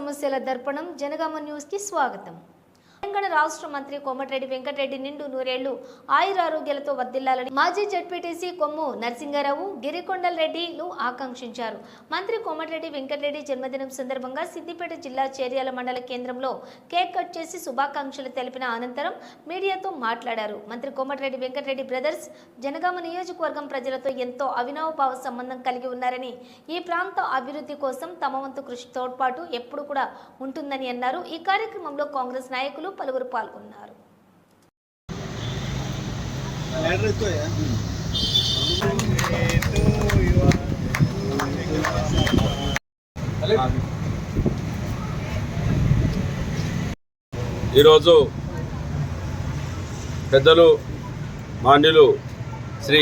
సమస్యల దర్పణం జనగామ న్యూస్కి స్వాగతం. తెలంగాణ రాష్ట్ర మంత్రి కోమటిరెడ్డి వెంకటరెడ్డి నిండు నూరేళ్ళు ఆయురారోగ్యాలతో వర్దిల్లాలని మాజీ జడ్పీటీసీ కొమ్ము నరసింగారావు గిరికొండల్ రెడ్డిలు ఆకాంక్షించారు. మంత్రి కోమటిరెడ్డి వెంకటరెడ్డి జన్మదినం సందర్భంగా సిద్దిపేట జిల్లా చేర్యాల మండల కేంద్రంలో కేక్ కట్ చేసి శుభాకాంక్షలు తెలిపిన అనంతరం మీడియాతో మాట్లాడారు. మంత్రి కోమటిరెడ్డి వెంకటరెడ్డి బ్రదర్స్ జనగామ నియోజకవర్గం ప్రజలతో ఎంతో అవినావభావ సంబంధం కలిగి ఉన్నారని ఈ ప్రాంత అభివృద్ధి కోసం తమ వంతు కృషి తోడ్పాటు ఎప్పుడు కూడా ఉంటుందని అన్నారు. ఈ కార్యక్రమంలో కాంగ్రెస్ నాయకులు పలువురు పాల్గొన్నారు. ఈరోజు పెద్దలు మాన్యులు శ్రీ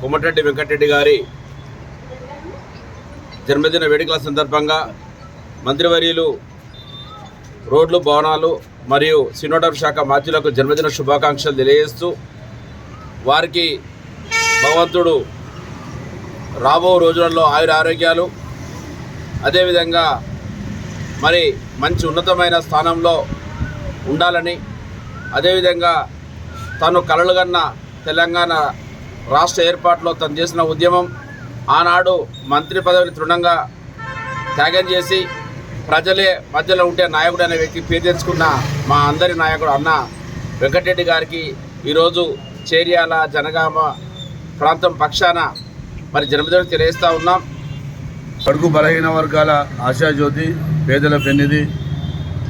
కొమ్మటిరెడ్డి వెంకటరెడ్డి గారి జన్మదిన వేడుకల సందర్భంగా మంత్రివర్యులు రోడ్లు భవనాలు మరియు సినోడర్ శాఖ మాధ్యులకు జన్మదిన శుభాకాంక్షలు తెలియజేస్తూ వారికి భగవంతుడు రాబో రోజులలో ఆయుర ఆరోగ్యాలు అదేవిధంగా మరి మంచి ఉన్నతమైన స్థానంలో ఉండాలని అదేవిధంగా తను కలలుగన్న తెలంగాణ రాష్ట్ర ఏర్పాటులో తను చేసిన ఉద్యమం ఆనాడు మంత్రి పదవిని తృణంగా త్యాగం చేసి ప్రజలే మధ్యలో ఉండే నాయకుడు అనే వ్యక్తి పేరు తెచ్చుకున్న మా అందరి నాయకుడు అన్న వెంకటరెడ్డి గారికి ఈరోజు చేర్యాల జనగామ ప్రాంతం పక్షాన మరి జన్మదినం తెలియజేస్తూ ఉన్నాం. కడుగు బలహీన వర్గాల ఆశాజ్యోతి పేదల పెన్నిధి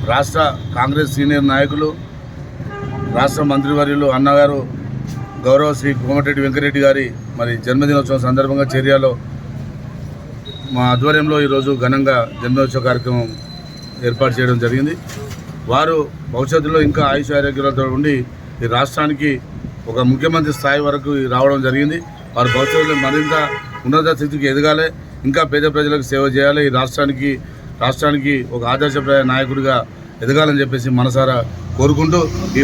రాష్ట్ర కాంగ్రెస్ సీనియర్ నాయకులు రాష్ట్ర మంత్రివర్యులు అన్నగారు గౌరవ శ్రీ కోమటిరెడ్డి వెంకరెడ్డి గారి మరి జన్మదినోత్సవం సందర్భంగా చర్యలో మా ఆధ్వర్యంలో ఈరోజు ఘనంగా జన్మోత్సవ కార్యక్రమం ఏర్పాటు చేయడం జరిగింది. వారు భవిష్యత్తులో ఇంకా ఆయుష్ ఆరోగ్యాలతో ఉండి ఈ రాష్ట్రానికి ఒక ముఖ్యమంత్రి స్థాయి వరకు రావడం జరిగింది. వారు భవిష్యత్తులో మరింత ఉన్నత స్థితికి ఎదగాలి ఇంకా పేద ప్రజలకు సేవ చేయాలి ఈ రాష్ట్రానికి రాష్ట్రానికి ఒక ఆదర్శప్రాయ నాయకుడిగా ఎదగాలని చెప్పేసి మనసారా కోరుకుంటూ ఈ